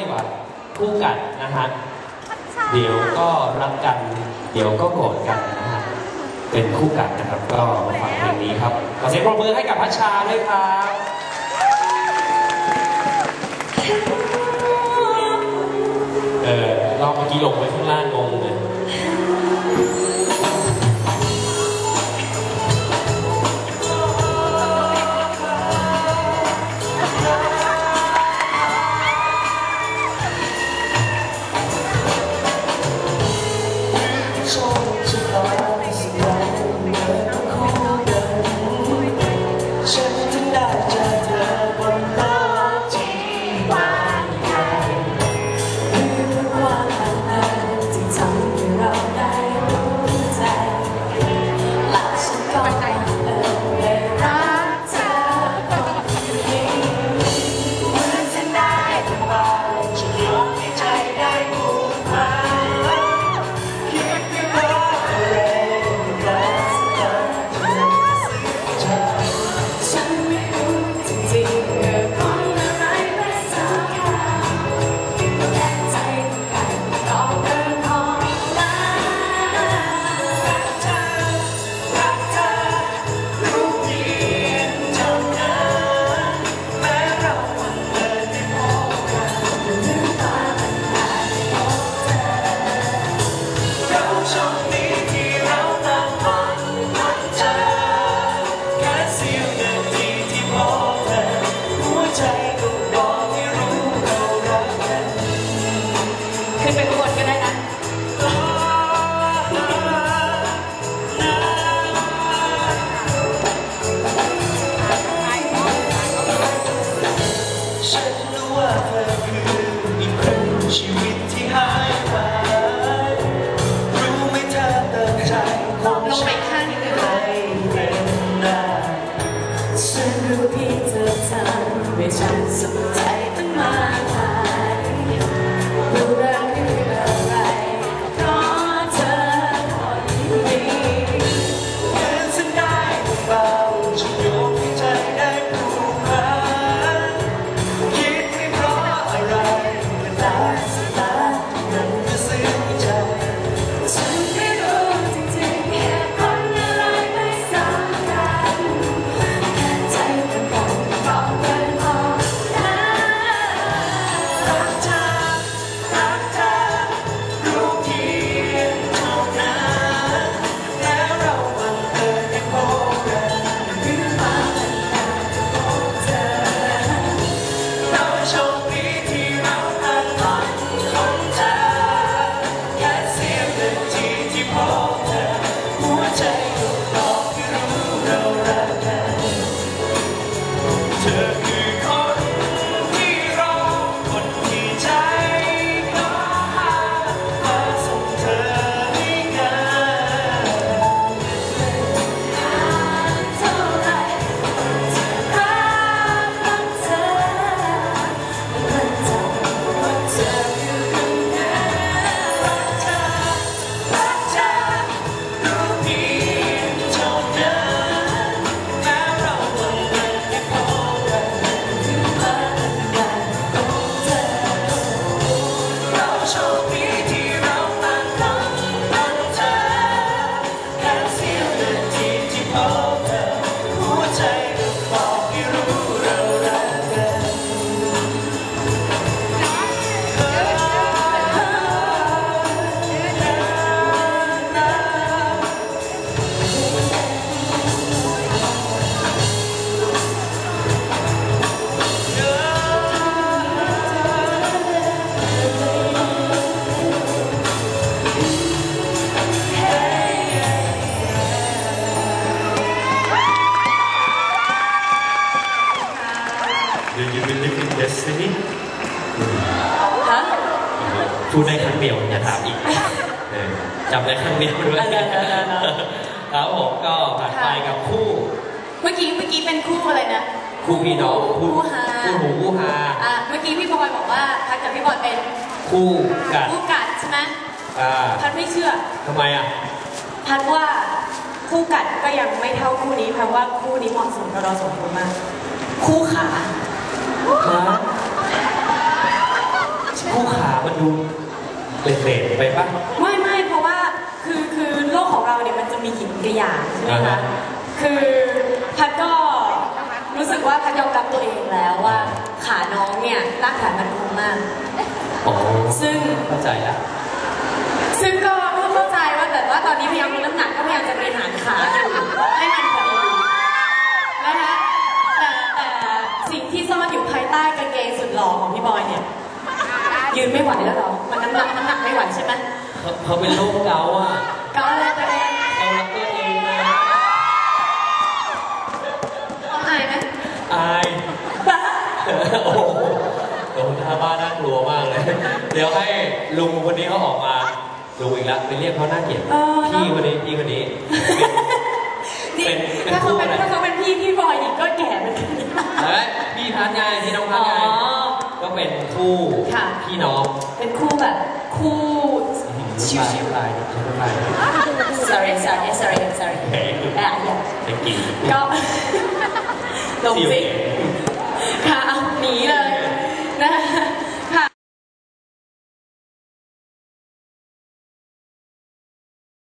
ดีกว่าคู่กันนะฮะเดี๋ยวก็รักกัน เดี๋ยวก็โกรธกันนะฮะเป็นคู่กันนะครับก็มาฟังเพลงนี้ครับขอเสียงปรบมือให้กับพัชชาด้วยครับเออรอบเมื่อกี้ลงไปข้างล่างงงเลย พูดได้ครั้งเดียวอย่าถามอีกเออจำได้ครั้งเดียวด้วยเออ ครับผมก็ผ่านไปกับคู่ เมื่อกี้เมื่อกี้เป็นคู่อะไรนะ คู่พี่น้องคู่ฮา คู่หูคู่ฮาอะเมื่อกี้พี่บอยบอกว่าพัดกับพี่บอยเป็นคู่กัดคู่กัดใช่ไหมพัดไม่เชื่อ ทำไมอะ พัดว่าคู่กัดก็ยังไม่เท่าคู่นี้เพราะว่าคู่นี้เหมาะสมกับเราสองคนมาก คู่ขาคู่ขามันดู เละๆไปปะ ไม่ไม่เพราะว่าคือคือโลกของเราเนี่ยมันจะมีหยินกับหยางใช่ไหมอ่าคะฮะ คือพัดก็รู้สึกว่าพัดยอมรับตัวเองแล้วว่า ขาน้องเนี่ยรากฐานมันคงมาก อ๋อซึ่งเข้าใจแล้วซึ่งก็ก็เข้าใจว่าแต่ว่าตอนนี้พยายามลดน้ำหนักก็พยายามจะบริหารขาอยู่ ไม่ไหวแล้วเหรอ มันน้ำหนักน้ำหนักไม่ไหวใช่ไหมเขาเขาเป็นโรคเกาต์อะเก็อะไรตัวเองเขารักตัวเองนะต้องอายไหมอายโอ้โหโดนท่าบ้านน่ากลัวมากเลย เดี๋ยวให้ลุงคนนี้เขาออกมาลุงอีกแล้วไปเรียกเขาน่าเกลียดเออพี่คนนี้พี่คนนี้ นี่เป็นเป็นถ้าเขาเป็นคู่อะไร ถ้าเขาเป็นพี่พี่บอยอีกก็แก่เหมือนกัน คู่ค่ะ พี่น้องเป็นคู่แบบคู่ ชิวชิวๆไปชิวๆไปๆ sorry sorry sorry sorry เฮ้ยอะอย่าเด็กกี่ก็ลงชิวสิเอง